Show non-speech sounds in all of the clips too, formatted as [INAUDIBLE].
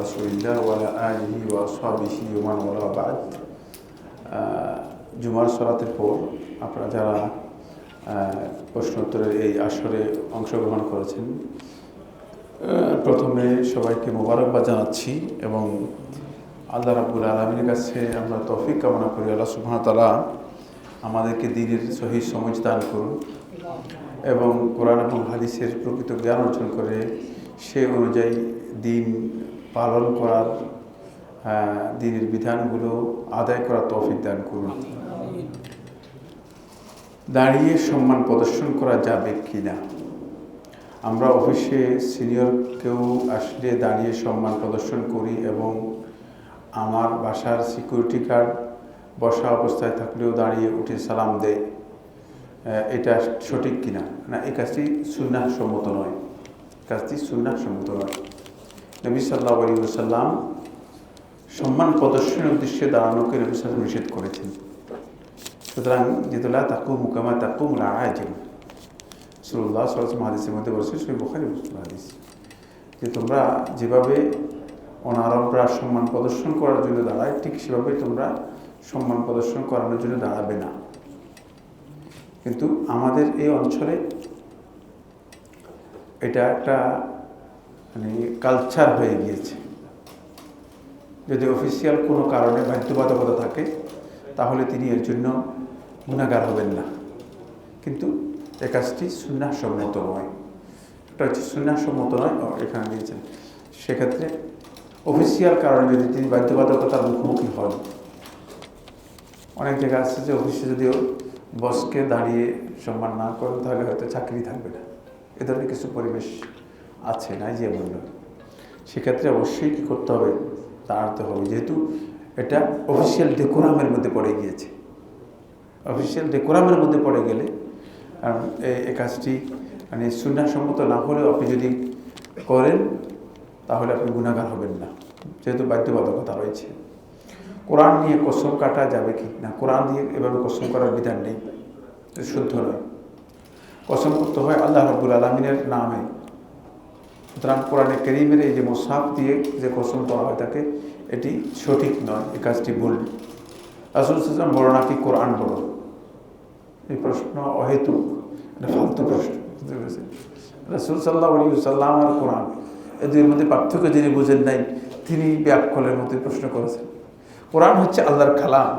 রাসুলিল্লাহ ওয়ালা জুমার সরাতের পর আপনারা যারা প্রশ্নোত্তরের এই আসরে অংশগ্রহণ করেছেন প্রথমে সবাইকে মোবারকবাদ জানাচ্ছি এবং আল্লাহ রাবুল আলমীর কাছে আমরা তফিক কামনা করি। আল্লাহ সুহামতালা আমাদেরকে দিনের সহি সমাজ দান করুন এবং কোরআন এবং হাদিসের প্রকৃত জ্ঞান অর্জন করে সে অনুযায়ী দিন পালন করার দিনের বিধানগুলো আদায় করার তৌফিক দান করুন। দাঁড়িয়ে সম্মান প্রদর্শন করা যাবে কি না আমরা অফিসে সিনিয়র কেউ আসলে দাঁড়িয়ে সম্মান প্রদর্শন করি এবং আমার বাসার সিকিউরিটি গার্ড বসা অবস্থায় থাকলেও দাঁড়িয়ে উঠে সালাম দেয়। এটা সঠিক কিনা? না, এই কাজটি সুন্নাহ সম্মত নয়। কাজটি সুন্নাহ সম্মত নয়। নবী সাল্লাহ আলী সাল্লাম সম্মান প্রদর্শনের উদ্দেশ্যে দাঁড়ানোকে নবী সাল্লাম নিষেধ করেছেন। সুতরাং যেতলা তাকু মুকামা তাকু মুলাহাজিম সুল্লাহ সরসম হাদিসের মধ্যে বলছে সেই বোখারি মুসলিম হাদিস, যে তোমরা যেভাবে অনারবরা সম্মান প্রদর্শন করার জন্য দাঁড়ায়, ঠিক সেভাবে তোমরা সম্মান প্রদর্শন করানোর জন্য দাঁড়াবে না। কিন্তু আমাদের এই অঞ্চলে এটা একটা মানে কালচার হয়ে গিয়েছে। যদি অফিসিয়াল কোনো কারণে বাধ্যবাধকতা থাকে, তাহলে তিনি এর জন্য গুণাগার হবেন না। কিন্তু এ কাজটি সুন্নাসম্মত নয়। এটা হচ্ছে সুন্নাসম্মত নয় এখানে দিয়েছেন সেক্ষেত্রে অফিসিয়াল কারণে যদি তিনি বাধ্যবাধকতার মুখোমুখি হন, অনেক জায়গা আছে যে অফিসে যদিও বসকে দাঁড়িয়ে সম্মান না করেন, তাহলে হয়তো চাকরি থাকবে না। এ ধরনের কিছু পরিবেশ আছে, নাই যে বলল সেক্ষেত্রে অবশ্যই কী করতে হবে? দাঁড়াতে হবে। যেহেতু এটা অফিসিয়াল ডেকোরামের মধ্যে পড়ে গিয়েছে। অফিসিয়াল ডেকোরামের মধ্যে পড়ে গেলে এই কাজটি মানে সুন্নাসম্মত না হলেও আপনি যদি করেন, তাহলে আপনি গুণাগার হবেন না। যেহেতু বাধ্যবাধকতা রয়েছে। কোরআন নিয়ে কসম কাটা যাবে কি? না, কোরআন দিয়ে এভাবে কসম করার বিধান নেই। শুদ্ধ নয়। কসম করতে হয় আল্লাহ রব্বুল আলমিনের নামে। সুতরাং কোরআনে করিমের এই যে মোসাফ দিয়ে যে কসম করা হয় তাকে, এটি সঠিক নয়, এই কাজটি ভুল। রাসুল সাল্লাম বড় নাকি কোরআন বড় এই প্রশ্ন অহেতু এটা ফালতু প্রশ্ন, বুঝতে পেরেছেন? রাসুল সাল্লাহ আলী সাল্লাম আর কোরআন এই দুইয়ের মধ্যে পার্থক্য যিনি বুঝেন নাই, তিনি ব্যাকলের মধ্যে প্রশ্ন করেছেন। কোরআন হচ্ছে আল্লাহর কালাম,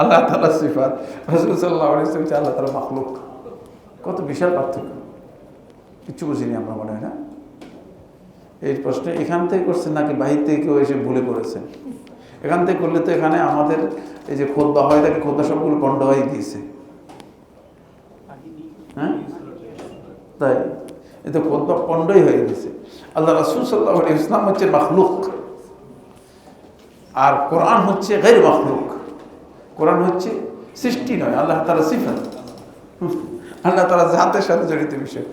আল্লাহ তালা সিফাত, রসুল সাল্লাহ আলী হচ্ছে আল্লাহ তালা মাখলুক। কত বিশাল পার্থক্য। কিছু বুঝিনি আমরা, মনে হয় না? এই প্রশ্ন, এখান থেকে করছেন নাকি বাহির থেকে কেউ এসে ভুলে করেছেন এখান থেকে করলে তো এখানে আমাদের এই যে খোদ্া হয় থাকে খোদ্া সবগুলো পণ্ড হয়ে গিয়েছে হ্যাঁ? তাই? এ তো খোদ্া পণ্ডই হয়ে গেছে। আল্লাহ রাসুল সাল্লাহ ইসলাম হচ্ছে মাখলুক। আর কোরআন হচ্ছে গের মাখলুক। কোরআন হচ্ছে সৃষ্টি নয়, আল্লাহ তারা সিফাত। আল্লাহ তারা জাতের সাথে জড়িত বিষয়।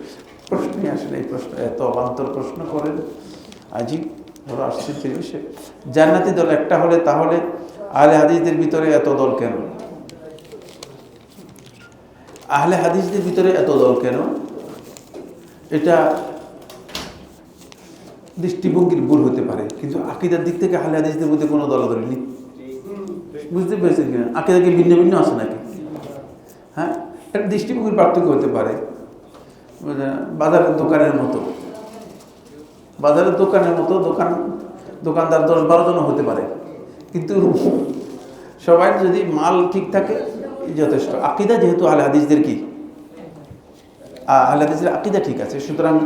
প্রশ্নই আসলে এই প্রশ্ন, এত অবান্তর প্রশ্ন করেন। আজই বড় আশ্চর্যের বিষয় জান্নাতি দল একটা হলে তাহলে আহলে হাদিসদের ভিতরে এত দল কেন? আহলে হাদিসদের ভিতরে এত দল কেন? এটা দৃষ্টিভঙ্গির ভুল হতে পারে, কিন্তু আকিদার দিক থেকে আহলে হাদিসদের মধ্যে কোনো দল দলাদলি নেই বুঝতে পেরেছেন কিনা? আকিদা কি ভিন্ন ভিন্ন আছে নাকি? হ্যাঁ একটা দৃষ্টিভঙ্গির পার্থক্য হতে পারে? বাজারের দোকানের মতো। বাজারের দোকানের মতো দোকান দোকানদার দশ বারো জন হতে পারে। কিন্তু সবাই যদি মাল ঠিক থাকে যথেষ্ট। আকিদা যেহেতু আহলে হাদিসদের কি? আহ, আহলে হাদিসের আকিদা ঠিক আছে। সুতরাং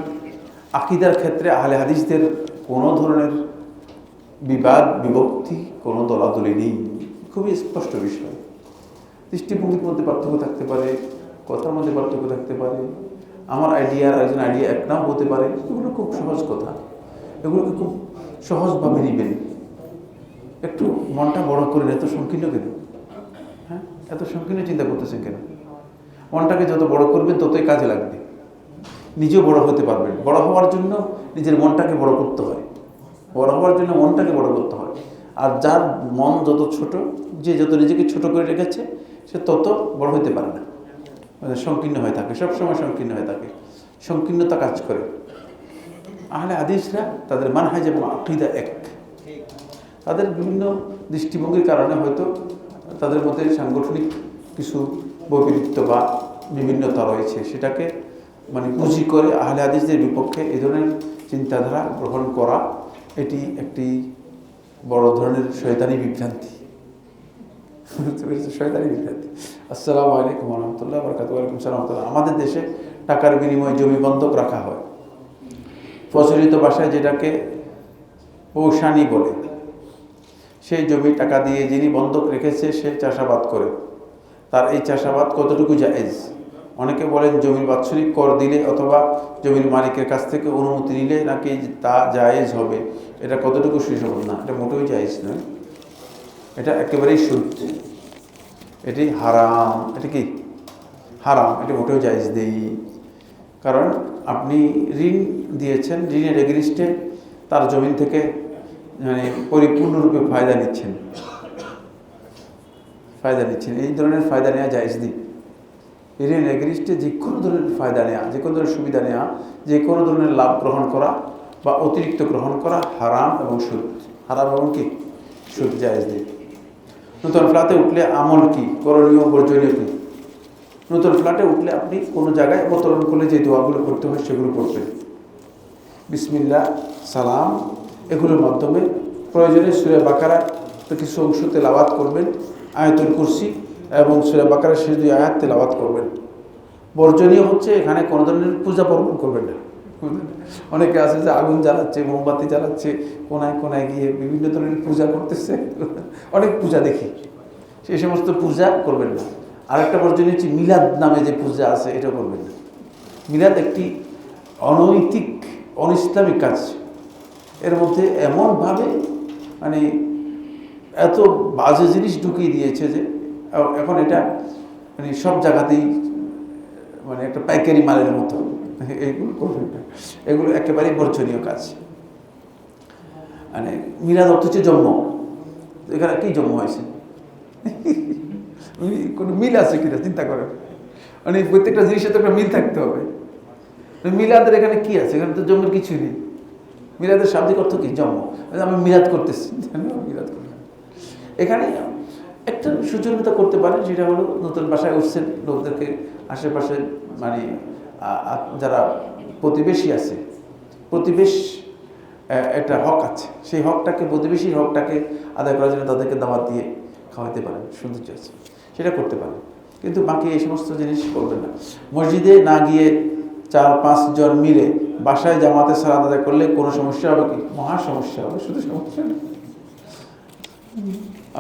আকিদার ক্ষেত্রে আহলে হাদিসদের কোনো ধরনের বিবাদ বিভক্তি কোনো দলাদলি নেই। খুবই স্পষ্ট বিষয়। দৃষ্টিভঙ্গির মধ্যে পার্থক্য থাকতে পারে কথার মধ্যে পার্থক্য থাকতে পারে। আমার আইডিয়া আর একজন আইডিয়া এক নাম হতে পারে, এগুলো খুব সহজ কথা। এগুলোকে খুব সহজভাবে নিবেন। একটু মনটা বড় করেন এত সংকীর্ণ কেন? হ্যাঁ? এত সংকীর্ণ চিন্তা করতেছেন কেন? মনটাকে যত বড় করবেন, ততই কাজে লাগবে। নিজেও বড় হতে পারবেন। বড় হওয়ার জন্য নিজের মনটাকে বড় করতে হয়। বড় হওয়ার জন্য মনটাকে বড় করতে হয়। আর যার মন যত ছোট, যে যত নিজেকে ছোট করে রেখেছে, সে তত বড় হতে পারে না। সংকীর্ণ হয়ে থাকে, সবসময় সংকীর্ণ হয়ে থাকে, সংকীর্ণতা কাজ করে। আহলে আদিসরা তাদের মানহাজ এবং আকিদা এক। তাদের বিভিন্ন দৃষ্টিভঙ্গির কারণে হয়তো তাদের মধ্যে সাংগঠনিক কিছু বৈপরীত্য বা বিভিন্নতা রয়েছে, সেটাকে মানে পুঁজি করে আহলে আদিসদের বিপক্ষে এ ধরনের চিন্তাধারা গ্রহণ করা, এটি একটি বড় ধরনের শয়তানি বিভ্রান্তি। [LAUGHS] শয়তানি বিভ্রান্তি। আসসালামু আলাইকুম রহমতুল্লাহ বরকাত ওয়ালাইকুম সালাম আমাদের দেশে টাকার বিনিময়ে জমি বন্ধক রাখা হয়। প্রচলিত ভাষায় যেটাকে পৌষানি বলে, সেই জমি টাকা দিয়ে যিনি বন্ধক রেখেছে, সে চাষাবাদ করে। তার এই চাষাবাদ কতটুকু জায়েজ? অনেকে বলেন জমির বাৎসরিক কর দিলে অথবা জমির মালিকের কাছ থেকে অনুমতি নিলে নাকি তা জায়েজ হবে। এটা কতটুকু সুসম না, এটা মোটেও জায়েজ নয়। এটা একেবারেই সুদ এটি হারাম, এটা কি? হারাম, এটা মোটেও জায়েজ দেই কারণ আপনি ঋণ দিয়েছেন, ঋণের এগ্রিস্টে তার জমিন থেকে মানে পরিপূর্ণরূপে ফায়দা নিচ্ছেন। ফায়দা নিচ্ছেন। এই ধরনের ফায়দা নেওয়া জায়েজ দিই ঋণ এগ্রিস্টে যে কোনো ধরনের ফায়দা নেওয়া, যে কোনো ধরনের সুবিধা নেওয়া, যে কোনো ধরনের লাভ গ্রহণ করা বা অতিরিক্ত গ্রহণ করা হারাম এবং সুদ। হারাম এবং কি? সুদ জায়জ দিই নতুন ফ্ল্যাটে উঠলে আমল কি? করণীয়, বর্জনীয় কি? নতুন ফ্ল্যাটে উঠলে আপনি কোনো জায়গায় অবতরণ করলে যে দোয়াগুলো করতে হয় সেগুলো করবেন। বিসমিল্লা সালাম, এগুলোর মাধ্যমে প্রয়োজনে সুরে বাকারা কিছু অংশ তেলাওয়াত করবেন, আয়াতুল কুরসি এবং সুরে বাকারা শেষ দুই আয়াত তেলাওয়াত করবেন। বর্জনীয় হচ্ছে এখানে কোনো ধরনের পূজা পার্বণ করবেন না। [LAUGHS] অনেকে আছে যে আগুন জ্বালাচ্ছে, মোমবাতি জ্বালাচ্ছে, কোনায় কোনায় গিয়ে বিভিন্ন ধরনের পূজা করতেছে। [LAUGHS] অনেক পূজা দেখি। সেই সমস্ত পূজা করবেন না। আরেকটা পর্যন্ত হচ্ছে মিলাদ নামে যে পূজা আছে এটা করবেন না। মিলাদ একটি অনৈতিক, অনিসলামিক কাজ। এর মধ্যে এমনভাবে মানে এত বাজে জিনিস ঢুকিয়ে দিয়েছে যে এখন এটা মানে সব জায়গাতেই মানে একটা পাইকারি মালের মতো। এইগুলো করবেন না এগুলো একেবারেই বর্জনীয় কাজ। মানে মিলাদ অর্থ হচ্ছে জন্ম। এখানে কি জন্ম হয়েছে? কোনো মিল আছে কিনা, চিন্তা করেন। মানে প্রত্যেকটা জিনিসের তো একটা মিল থাকতে হবে। মিলাদের এখানে কি আছে? এখানে তো জন্মের কিছুই নেই। মিলাদের শাব্দিক অর্থ কি? জন্ম। আমি মিলাদ করতেছি। মিলাদ করলাম এখানে একটা সুযোগিতা করতে পারেন যেটা হলো নতুন বাসায় উঠছেন, লোকদেরকে আশেপাশে মানে যারা প্রতিবেশী আছে, প্রতিবেশ একটা হক আছে। সেই হকটাকে প্রতিবেশীর হকটাকে আদায় করার জন্য তাদেরকে দাওয়াত দিয়ে খাওয়াতে পারেন সৌন্দর্য আছে সেটা করতে পারেন। কিন্তু বাকি এই সমস্ত জিনিস করবেন না। মসজিদে না গিয়ে চার, পাঁচ জন মিলে বাসায় জামাতে সালাদ আদায় করলে কোনো সমস্যা হবে কি? মহা সমস্যা হবে, শুধু সমস্যা না।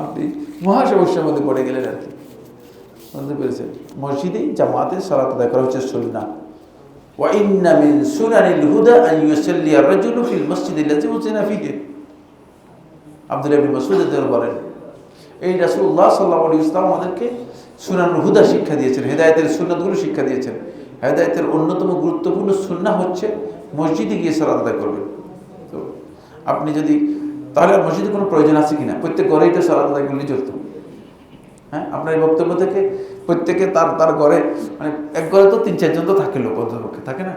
আপনি মহা সমস্যার মধ্যে পড়ে গেলেন আর কি। বুঝতে পেরেছেন? মসজিদেই জামাতে সালাত আদায় করা হচ্ছে সুন্না وإن من سنن الهدى أن يصلي الرجل في المسجد الذي أذن فيه আব্দুল ইবনে মাসউদ রাদিয়াল্লাহু বলেন এই রাসূলুল্লাহ সাল্লাল্লাহু আলাইহি ওয়াসাল্লাম আমাদেরকে সুনান হুদা শিক্ষা দিয়েছেন হেদায়েতের সুন্নাতগুলো শিক্ষা দিয়েছেন হেদায়েতের অন্যতম গুরুত্বপূর্ণ সুন্নাহ হচ্ছে মসজিদে গিয়ে সালাত আদায় করবেন তো আপনি যদি তাহলে আর মসজিদে কোনো প্রয়োজন আছে কিনা প্রত্যেক ঘরেই তো সালাত আদায় করলেই চলতো হ্যাঁ আপনার এই বক্তব্য থেকে প্রত্যেকে তার তার ঘরে মানে এক ঘরে তো তিন, চারজন তো থাকে লোক অন্তপক্ষে থাকে না?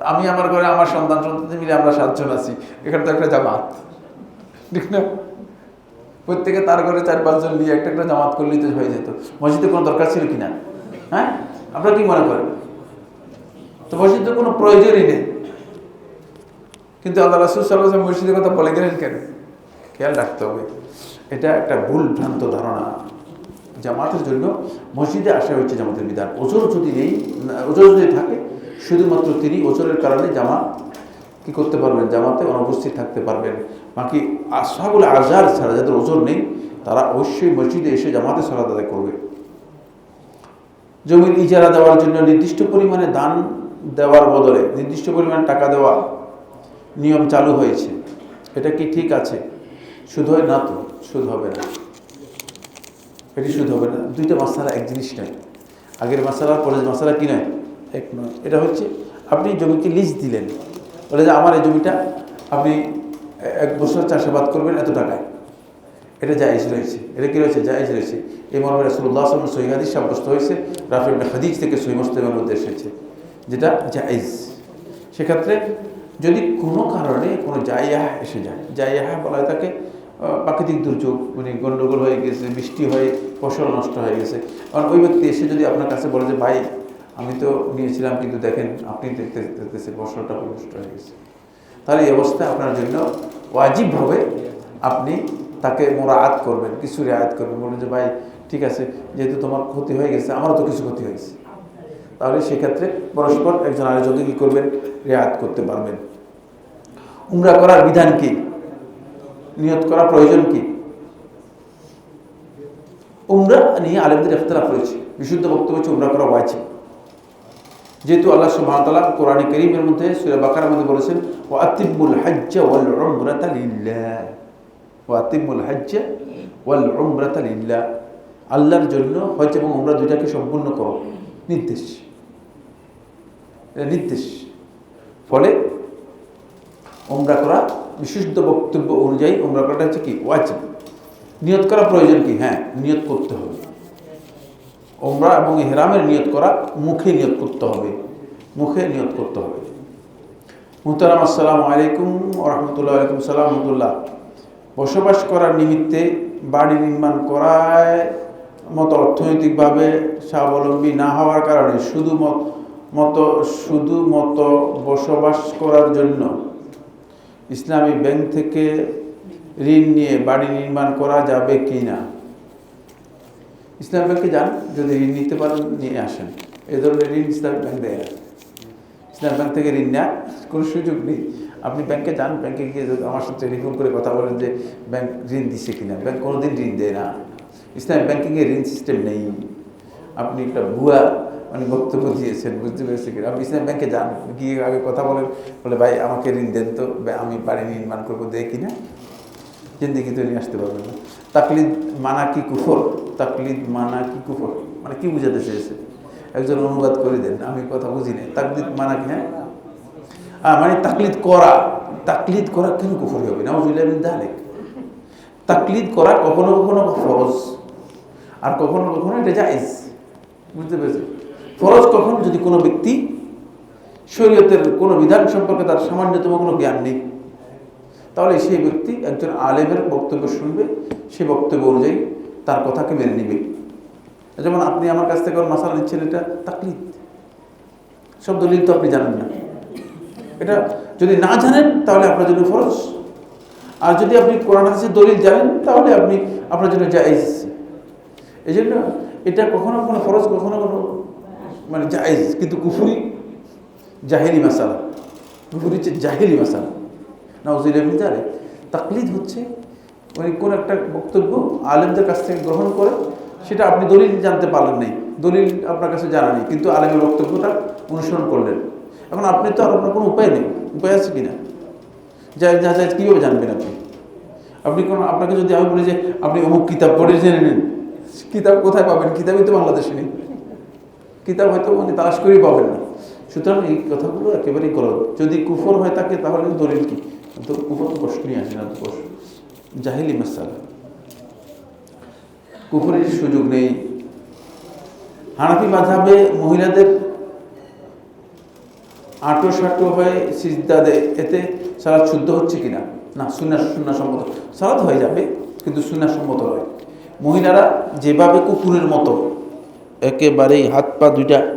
আমি আমার ঘরে, আমার সন্তান সন্তান মিলে আমরা সাতজন আছি। এখানে তো একটা জামাত। ঠিক না? প্রত্যেকে তার ঘরে চার, পাঁচজন নিয়ে একটা একটা জামাত করলেই তো হয়ে যেত। মসজিদে কোনো দরকার ছিল কিনা হ্যাঁ? আপনারা কি মনে করেন? তো মসজিদের কোনো প্রয়োজনই নেই। কিন্তু আল্লাহ রাসুল সাল্লাহ মসজিদের কথা বলে গেলেন কেন? খেয়াল রাখতে হবে। এটা একটা ভুল ভ্রান্ত ধারণা। জামাতের জন্য মসজিদে আসা হচ্ছে জামাতের বিধান। ওজোর যদি নেই, ওজোর যদি থাকে, শুধুমাত্র তিনি ওজোরের কারণে জামাত কি করতে পারবেন? জামাতে অনুপস্থিত থাকতে পারবেন। বাকি আশাগুলো আজার ছাড়া যাদের ওজোর নেই, তারা অবশ্যই মসজিদে এসে জামাতে সালাদ আদায় করবে। জমির ইজারা দেওয়ার জন্য নির্দিষ্ট পরিমাণে দান দেওয়ার বদলে নির্দিষ্ট পরিমাণে টাকা দেওয়া নিয়ম চালু হয়েছে। এটা কি ঠিক আছে? শুধু হয় না তো? সুদ হবে না। এটি শুধু হবে না। দুইটা মশালা এক জিনিস নয় আগের মশালা পরের মশালা কি নয় এক নয়। এটা হচ্ছে আপনি জমিকে লিজ দিলেন। বলে যে আমার এই জমিটা আপনি এক বছর চাষাবাদ করবেন এত টাকায়। এটা জায়েজ রয়েছে। এটা কী রয়েছে? জায়েজ রয়েছে। এই মর্মে রাসুল্লাহ আসলাম সহিহাদিস সাব্যস্ত হয়েছে। রাফি ইবনে হাদিস থেকে সহি মুসলিমের মধ্যে এসেছে। যেটা জায়েজ। সেক্ষেত্রে যদি কোনো কারণে কোনো জাইয়া এসে যায় জাইয়া বলা হয় তাকে প্রাকৃতিক দুর্যোগ মানে গণ্ডগোল হয়ে গেছে, বৃষ্টি হয়ে, ফসল নষ্ট হয়ে গেছে। কারণ ওই ব্যক্তি এসে যদি আপনার কাছে বলে যে, ভাই, আমি তো নিয়েছিলাম, কিন্তু দেখেন, আপনি দেখতে দেখতেছে ফসলটা নষ্ট হয়ে গেছে। তাহলে এই অবস্থায় আপনার জন্য ওয়াজিবভাবে আপনি তাকে মোরায়াত করবেন, কিছু রেয়াত করবেন, বলবেন যে, ভাই, ঠিক আছে, যেহেতু তোমার ক্ষতি হয়ে গেছে, আমারও তো কিছু ক্ষতি হয়েছে। তাহলে সেক্ষেত্রে পরস্পর একজন আরেকজনকে কী করবেন? রেয়াত করতে পারবেন। উমরা করার বিধান কি? নিয়ত করা প্রয়োজন কি? উমরা নিয়ে আলেমদের ইখতলাফ রয়েছে। বিশুদ্ধ বক্তব্য হচ্ছে উমরা করা ওয়াজিব। যেহেতু আল্লাহ সুবহানাহু কোরআনে করিমের মধ্যে সূরা বাকারার মধ্যে বলেছেন ও আতিমুল হজ্জ ওয়াল উমরাতা ওয়া আতিমুল হজ্জ ওয়াল উমরাতা আল্লাহর জন্য হজ এবং উমরা দুইটাকে সম্পূর্ণ করো। নির্দেশ। নির্দেশ। ফলে উমরা করা বিশুদ্ধ বক্তব্য অনুযায়ী উমরা করাটা হচ্ছে কি? ওয়াজিব। নিয়ত করা প্রয়োজন কি? হ্যাঁ নিয়ত করতে হবে। ওমরা এবং হেরামের নিয়ত করা মুখে নিয়ত করতে হবে। মুখে নিয়ত করতে হবে। মুহতারাম, আসসালামু আলাইকুম রহমতুল্লাহ আলাইকুম সালাম রহমতুল্লাহ। বসবাস করার নিমিত্তে বাড়ি নির্মাণ করায় মতো অর্থনৈতিকভাবে স্বাবলম্বী না হওয়ার কারণে শুধু মত- মতো শুধু মতো বসবাস করার জন্য ইসলামী ব্যাংক থেকে ঋণ নিয়ে বাড়ি নির্মাণ করা যাবে কি না? ইসলাম ব্যাংকে যান, যদি ঋণ নিতে পারেন, নিয়ে আসেন। এ ধরনের ঋণ ইসলাম ব্যাংক দেয় ইসলাম ব্যাংক থেকে ঋণ নেওয়ার কোনো সুযোগ নেই। আপনি ব্যাংকে যান, ব্যাংকে গিয়ে আমার সাথে টেলিফোন করে কথা বলেন যে ব্যাংক ঋণ দিচ্ছে কিনা। ব্যাংক কোনোদিন ঋণ দেয় না। ইসলাম ব্যাংকিংয়ে ঋণ সিস্টেম নেই। আপনি একটা ভুয়া মানে বক্তব্য দিয়েছেন, বুঝতে পেরেছি কিনা। আপনি ইসলাম ব্যাংকে যান, গিয়ে আগে কথা বলেন, বলে, ভাই, আমাকে ঋণ দেন তো আমি বাড়ি নির্মাণ করব, দেয় কিনা? জিন্দিগি তো নিয়ে আসতে পারবেন না। তাকলিদ মানা কি কুফর? তাকলিদ মানা কি কুফর? মানে কি বুঝাতে চেয়েছে একজন অনুবাদ করে দেন, আমি কথা বুঝি না তাকলিদ মানা কি হ্যাঁ? মানে তাকলিদ করা তাকলিদ করা কেন কুফর হবে? না আমি দালেক। তাকলিদ করা কখনো কখনো ফরজ, আর কখনো কখনো এটা জায়েজ। বুঝতে পেরেছি ফরজ কখন? যদি কোনো ব্যক্তি শরীয়তের কোনো বিধান সম্পর্কে তার সামান্যতম কোনো জ্ঞান নেই, তাহলে সেই ব্যক্তি একজন আলেমের বক্তব্য শুনবে, সেই বক্তব্য অনুযায়ী তার কথাকে মেনে নিবে। যেমন আপনি আমার কাছ থেকে মাসালা নিচ্ছেন, এটা তাকলিদ। সব দলিল তো আপনি জানেন না। এটা যদি না জানেন, তাহলে আপনার জন্য ফরজ। আর যদি আপনি কোরআন হাদিসের দলিল জানেন, তাহলে আপনি আপনার জন্য জায়েজ। এই জন্য এটা কখনো কখনো ফরজ, কখনো কখনো মানে জায়েজ কিন্তু কুফুরি জাহেলি মাসালা। কুফুরি হচ্ছে জাহেলি মাসালা। নাউজিলের জানে তাকলিদ হচ্ছে মানে কোন একটা বক্তব্য আলেমদের কাছ থেকে গ্রহণ করে, সেটা আপনি দলিল জানতে পারলেন নাই, দলিল আপনার কাছে জানা নেই, কিন্তু আলেমের বক্তব্যটা অনুসরণ করলেন। এখন আপনি তো আর আপনার কোনো উপায় নেই, উপায় আছে কি কিনা? যা যা যা কীভাবে জানবেন আপনি? আপনি কোনো, আপনাকে যদি আমি বলি যে আপনি অমুক কিতাব পড়ে জেনে নিন, কিতাব কোথায় পাবেন? কিতাবই তো বাংলাদেশে নেই। কিতাব হয়তো মানে তালাশ করেই পাবেন না। সুতরাং এই কথাগুলো একেবারেই গলত। যদি কুফর হয়ে থাকে তাহলে দলিল কি? তো কুফর তো প্রশ্নই আসে না প্রশ্ন জাহিলি মাসালা। কুফরের সুযোগ নেই। হানাফি মাঝাবে মহিলাদের আটো সাটো হয়ে সিজদা দেয় এতে সালাদ শুদ্ধ হচ্ছে কিনা? না সুন্না সুন্না সম্মত সালাদ হয়ে যাবে, কিন্তু সুন্না সম্মত নয়। মহিলারা যেভাবে কুকুরের মতো একেবারেই হাত পা দুইটা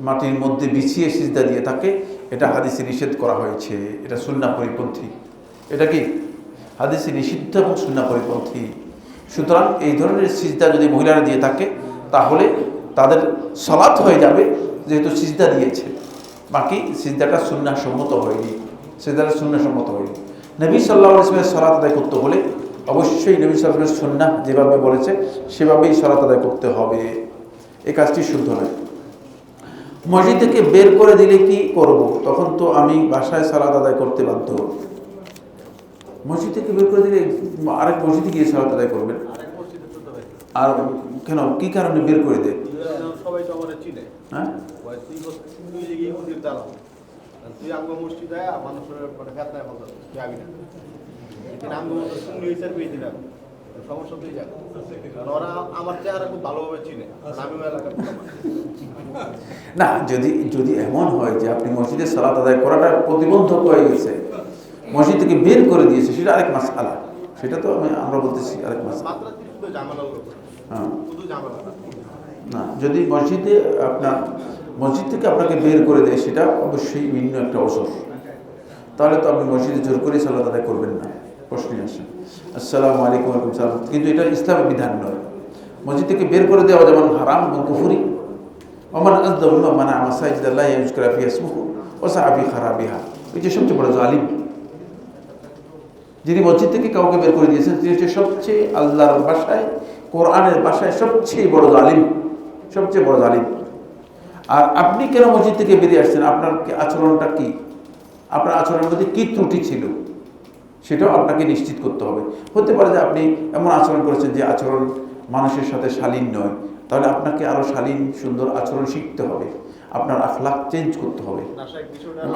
মাটির মধ্যে বিছিয়ে সিজদা দিয়ে থাকে এটা হাদিসে নিষেধ করা হয়েছে। এটা সুন্না পরিপন্থী। এটা কি? হাদিসে নিষিদ্ধ এবং সুন্না পরিপন্থী। সুতরাং এই ধরনের সিজদা যদি মহিলারা দিয়ে থাকে, তাহলে তাদের সলাৎ হয়ে যাবে যেহেতু সিজদা দিয়েছে। বাকি সিজদাটা সম্মত হয়নি। সিজদাটা সম্মত হয়নি। নবী সাল্লাহ ইসলামের সলাৎ আদায় করতে হলে অবশ্যই নবী সাল্লামের সুন্না যেভাবে বলেছে, সেভাবেই সলাৎ আদায় করতে হবে। এই কাজটি শুদ্ধ নয়। মসজিদ থেকে বের করে দিলে কি করব? তখন তো আমি বাসায় সালাদ আদায় করতে বাধ্য মসজিদ থেকে বের করে দিলে আরেক মসজিদে গিয়ে সালাদ আদায় করবেন। আরেক মসজিদে আর কেন কি কারণে বের করে দেয়? সবাই তো আমার চিনে। হ্যাঁ? মসজিদ সমস্যা জায়গায় কারণ ওরা আমার চেহারা খুব ভালোভাবে চিনে আমিও এলাকার না যদি যদি এমন হয় যে আপনি মসজিদে সালাত আদায় করাটা প্রতিবন্ধক হয়ে গেছে মসজিদ থেকে বের করে দিয়েছে সেটা আরেক মাস আলা সেটা তো আমি আমরা বলতেছি আরেক মাস হ্যাঁ। না। যদি মসজিদে আপনার মসজিদ থেকে আপনাকে বের করে দেয় সেটা অবশ্যই ভিন্ন একটা অসর তাহলে তো আপনি মসজিদে জোর করে সালাত আদায় করবেন না। প্রশ্নই আসে আসসালামু আলাইকুম আলাইকুম সালাম কিন্তু এটা ইসলামের বিধান নয়। মসজিদ থেকে বের করে দেওয়া যেমন হারাম এবং কুফুরি, ওমান আজদাউল্লাহ মানে আমার সাইজদাল্লাহ ইউজকরা ফি ইসমুহু ওয়া সাআফি খারাবিহা। এই যে সবচেয়ে বড় জালিম, যিনি মসজিদ থেকে কাউকে বের করে দিয়েছেন, তিনি হচ্ছে সবচেয়ে আল্লাহর বাসায়, কোরআনের বাসায় সবচেয়ে বড় জালিম, সবচেয়ে বড় জালিম। আর আপনি কেন মসজিদ থেকে বেরিয়ে আসছেন? আপনার আচরণটা কি? আপনার আচরণের মধ্যে কি ত্রুটি ছিল? সেটাও আপনাকে নিশ্চিত করতে হবে। হতে পারে যে আপনি এমন আচরণ করেছেন যে আচরণ মানুষের সাথে শালীন নয়, তাহলে আপনাকে আরও শালীন, সুন্দর আচরণ শিখতে হবে। আপনার আখলাখ চেঞ্জ করতে হবে।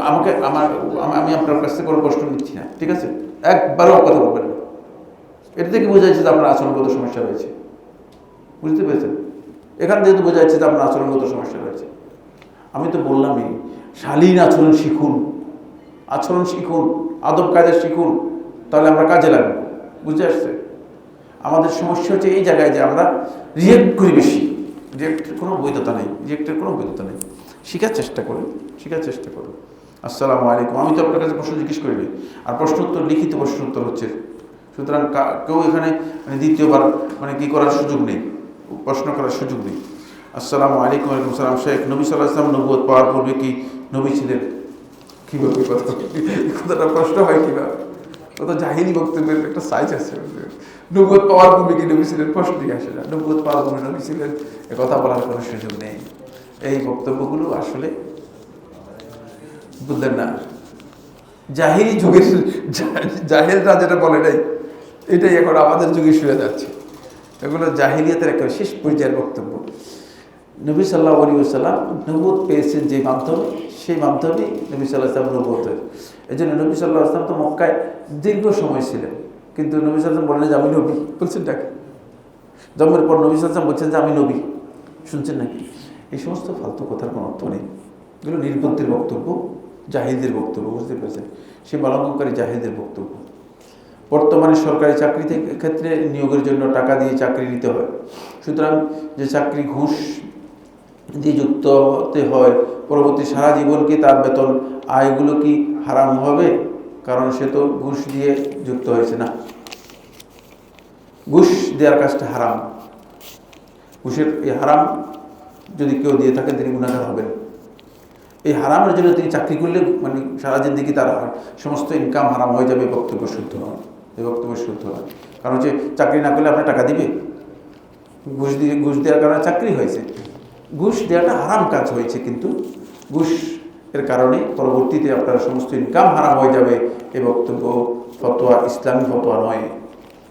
আমাকে, আমার, আমি- আপনার কাছ থেকে কোনো প্রশ্ন নিচ্ছি না, ঠিক আছে? একবারও কথা বলবেন না। এটা থেকে বোঝা যাচ্ছে যে আপনার আচরণগত সমস্যা রয়েছে। বুঝতে পেরেছেন? এখান থেকে বোঝা যাচ্ছে যে আপনার আচরণগত সমস্যা রয়েছে। আমি তো বললামই, শালীন আচরণ শিখুন। আচরণ শিখুন আদব কায়দা শিখুন। তাহলে আমরা কাজে লাগবো। বুঝতে আসছে আমাদের সমস্যা হচ্ছে এই জায়গায় যে আমরা রিয়েক্ট করি বেশি। রিয়েক্টের কোনো বৈধতা নেই। রিয়েক্টের কোনো বৈধতা নেই। শেখার চেষ্টা করুন, শেখার চেষ্টা করুন। আসসালামু আলাইকুম। আমি তো আপনার কাছে প্রশ্ন জিজ্ঞেস করিনি। আর প্রশ্ন উত্তর লিখিত প্রশ্ন উত্তর হচ্ছে। সুতরাং কেউ এখানে মানে দ্বিতীয়বার মানে কী করার সুযোগ নেই, প্রশ্ন করার সুযোগ নেই। আসসালামু আলাইকুম আলাইকুম সালাম। শেখ নবী সাল্লাহ ইসলাম নবুয়ত পাওয়ার পূর্বে কি নবী ছিলেন? কীভাবে কথা প্রশ্ন হয় কীভাবে তো জাহিনী বক্তব্যের একটা সাইজ আছে। নবুয়ত পাওয়ার পূর্বে কি নবী ছিলেন প্রশ্নই আসে না। নবুয়ত পাওয়ার পূর্বে নবী ছিলেন কথা বলার কোনো সুযোগ নেই। এই বক্তব্যগুলো আসলে বুঝলেন না। জাহিরি যুগের জাহেলরা যেটা বলে নাই, এটাই এখন আমাদের যুগে শুয়ে যাচ্ছে। এগুলো জাহিলিয়াতের একটা শেষ পর্যায়ের বক্তব্য। নবী সাল্লাহ আলী সাল্লাম নবুত পেয়েছেন যে মাধ্যমে, সেই মাধ্যমে নবী সাল্লাহ আসলাম নবুত এই জন্য নবী সাল্লাহ আসলাম তো মক্কায় দীর্ঘ সময় ছিলেন। কিন্তু নবী সাল্লাম বলেন যে, আমি নবী। বলছেন ডাকে। জন্মের পর নবী সাল্লাম বলছেন যে, আমি নবী। শুনছেন নাকি? এই সমস্ত ফালতু কথার কোনো অর্থ নেই। এগুলো নির্বুদ্ধির বক্তব্য জাহিদের বক্তব্য, বুঝতে পেরেছেন? সে বালঙ্ককারী জাহিদের বক্তব্য। বর্তমানে সরকারি চাকরি ক্ষেত্রে নিয়োগের জন্য টাকা দিয়ে চাকরি নিতে হয়। সুতরাং যে চাকরি ঘুষ দিয়ে যুক্ত হতে হয়। পরবর্তী সারা জীবন কি তার বেতন আয়গুলো কি হারাম হবে? কারণ সে তো ঘুষ দিয়ে যুক্ত হয়েছে না। ঘুষ দেওয়ার কাজটা হারাম। ঘুষের এই হারাম যদি কেউ দিয়ে থাকেন, তিনি গুণাগার হবেন। এই হারামের জন্য তিনি চাকরি করলে মানে সারা জিন্দিগি তার সমস্ত ইনকাম হারাম হয়ে যাবে বক্তব্য শুদ্ধ নয়। এই বক্তব্য শুদ্ধ নয়। কারণ হচ্ছে, চাকরি না করলে আপনার টাকা দিবে? ঘুষ দিয়ে, ঘুষ দেওয়ার কারণে চাকরি হয়েছে। ঘুষ দেওয়াটা হারাম কাজ হয়েছে কিন্তু ঘুষ এর কারণে পরবর্তীতে আপনার সমস্ত ইনকাম হারাম হয়ে যাবে এ বক্তব্য ফতোয়া, ইসলামী ফতোয়া নয়।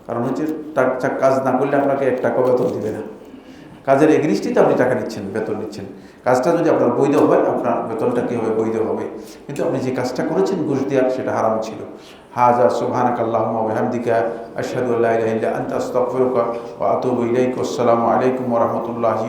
কারণ হচ্ছে কাজ না করলে আপনাকে এক টাকা বেতন দিবে না। কাজের এগনিস্টিতে আপনি টাকা নিচ্ছেন, বেতন নিচ্ছেন। কাজটা যদি আপনার বৈধ হয়, আপনার বেতনটা কী হবে? বৈধ হবে। কিন্তু আপনি যে কাজটা করেছেন, ঘুষ দেওয়ার, সেটা হারাম ছিল। হাজা সুবহানাক আল্লাহুম্মা ওয়া বিহামদিকা আশহাদু আল্লা ইলাহা ইল্লা আনতা আস্তাগফিরুকা ওয়া আতুবু ইলাইক। আসসালামু আলাইকুম রাহমাতুল্লাহি